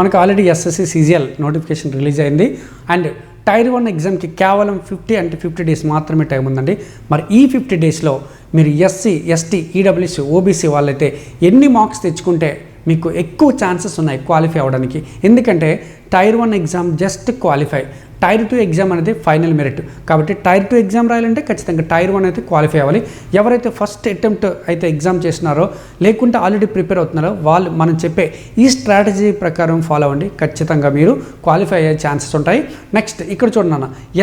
మనకు already SSC CGL notification release అయింది. And tier one ఎగ్జామ్కి కేవలం ఫిఫ్టీ అంటే ఫిఫ్టీ డేస్ మాత్రమే టైం ఉందండి. మరి ఈ ఫిఫ్టీ డేస్లో మీరు ఎస్సీ ఎస్టీ ఈడబ్ల్యూసీ ఓబీసీ వాళ్ళైతే ఎన్ని మార్క్స్ తెచ్చుకుంటే మీకు ఎక్కువ ఛాన్సెస్ ఉన్నాయి క్వాలిఫై అవ్వడానికి. ఎందుకంటే tier one exam just qualify tier two exam అనేది ఫైనల్ మెరిట్. కాబట్టి టైర్ టూ ఎగ్జామ్ రాయాలంటే ఖచ్చితంగా టైర్ వన్ అయితే క్వాలిఫై అవ్వాలి. ఎవరైతే ఫస్ట్ అటెంప్ట్ అయితే ఎగ్జామ్ చేస్తున్నారో లేకుంటే ఆల్రెడీ ప్రిపేర్ అవుతున్నారో వాళ్ళు మనం చెప్పే ఈ స్ట్రాటజీ ప్రకారం ఫాలో అవ్వండి. ఖచ్చితంగా మీరు క్వాలిఫై అయ్యే ఛాన్సెస్ ఉంటాయి. నెక్స్ట్ ఇక్కడ చూడండి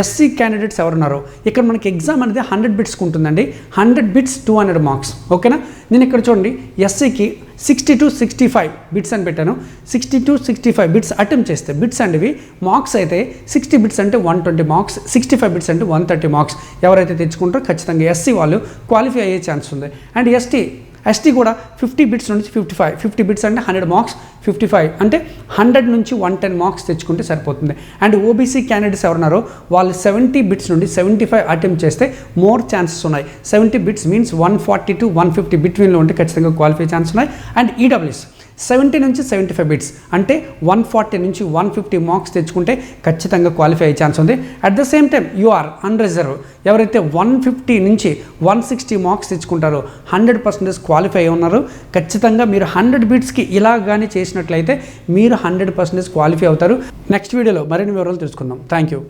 ఎస్సీ క్యాండిడేట్స్ ఎవరున్నారో? ఇక్కడ మనకి ఎగ్జామ్ అనేది హండ్రెడ్ బిట్స్కి ఉంటుందండి. Hundred bits two hundred marks. ఓకేనా? నేను ఇక్కడ చూడండి ఎస్సీకి sixty to sixty five bits అని పెట్టాను. Sixty to sixty five bits attempt చేస్తే బిట్స్ అండివి మార్క్స్ అయితే సిక్స్టీ బిట్స్ అంటే one twenty marks sixty five bits అంటే వన్ థర్టీ మార్క్స్ ఎవరైతే తెచ్చుకుంటారో ఖచ్చితంగా ఎస్సీ వాళ్ళు క్వాలిఫై అయ్యే ఛాన్స్ ఉంది. అండ్ ఎస్టీ ఎస్టీ కూడా ఫిఫ్టీ బిట్స్ నుంచి ఫిఫ్టీ ఫైవ్ ఫిఫ్టీ బిట్స్ అంటే హండ్రెడ్ మార్క్స్ ఫిఫ్టీ ఫైవ్ అంటే హండ్రెడ్ నుంచి వన్ టెన్ మార్క్స్ తెచ్చుకుంటే సరిపోతుంది. అండ్ ఓబీసీ క్యాండిడేట్స్ ఎవరున్నారో వాళ్ళు సెవెంటీ బిట్స్ నుండి సెవెంటీ ఫైవ్ అటెంప్ట్ చేస్తే మోర్ ఛాన్సెస్ ఉన్నాయి. Seventy bits means one forty to one fifty బిట్వీన్లో ఉంటే ఖచ్చితంగా క్వాలిఫై ఛాన్స్ ఉన్నాయి. అండ్ ఈడబ్ల్యూస్ సెవెంటీ నుంచి సెవెంటీ ఫైవ్ బిట్స్. అంటే వన్ ఫార్టీ నుంచి వన్ ఫిఫ్టీ మార్క్స్ తెచ్చుకుంటే ఖచ్చితంగా క్వాలిఫై అయ్యే ఛాన్స్ ఉంది. At the same time U R unreserved ఎవరైతే వన్ ఫిఫ్టీ నుంచి వన్ సిక్స్టీ మార్క్స్ తెచ్చుకుంటారో హండ్రెడ్ పర్సెంటేజ్ క్వాలిఫై అయి ఉన్నారు. ఖచ్చితంగా మీరు హండ్రెడ్ బిట్స్కి ఇలా కానీ చేసినట్లయితే మీరు హండ్రెడ్ పర్సెంటేజ్ క్వాలిఫై అవుతారు. నెక్స్ట్ వీడియోలో మరిన్ని వివరాలు తెలుసుకుందాం. Thank you